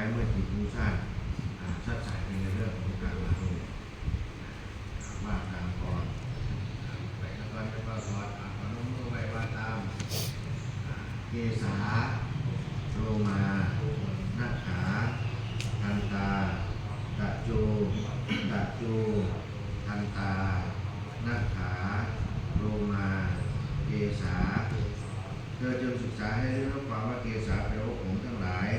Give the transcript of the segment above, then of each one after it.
ใช้เมื่อจิตฟุ้งซ่านอ่าชัดสายไปในเรื่องของการมาลงว่าตามก่อนอ่าไปแล้วก็แล้วก็ถอดอาขอน้องมือไว้ว่าตามเกษาโลมาหน้าขาทันตาตะจูตะจูทันตาหน้าขาโลมา เกษาเธอจงศึกษาให้รู้ความว่าเกษาแปลว่าผมทั้งหลาย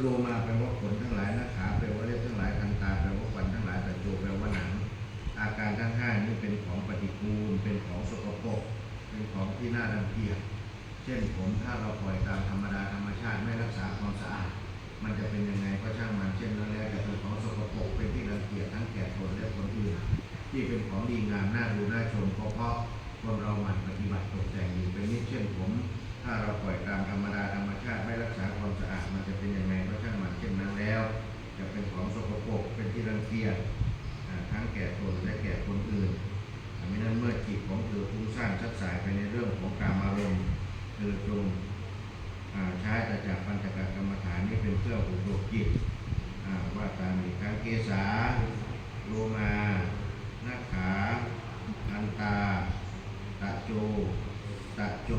โลมาแปลว่าขนทั้งหลายหน้าขาแปลว่าเล็บทั้งหลายทันตาแปลว่าฟันทั้งหลายตะโจแปลว่าหนัง อาการทั้งห้านี้เป็นของปฏิกูล เป็นของสกปรกเป็นของที่น่ารังเกียจเช่นผมถ้าเราปล่อยตามธรรมดาธรรมชาติไม่รักษาความสะอาดมันจะเป็นยังไงก็ช่างมันเช่นนั้นแล้วจะเป็นของสกปรกเป็นที่รังเกียจทั้งแก่ตนและคนอื่นที่เป็นของดีงามน่าดูน่าชมเพราะเพราะคนเราหมั่นปฏิบัติียบทั้งแก่ตนและแก่คนอื่นดังนั้นเมื่อจิตของเธอฟุ้งซ่านชักสายไปในเรื่องของการอารมณ์เธอจงใช้แต่จากปัญจกกรรมฐานนี้เป็นเครื่องอบรมจิตว่าตามีกครั้งเกษาโลมาหน้าขาอันตาตะโจตะโจ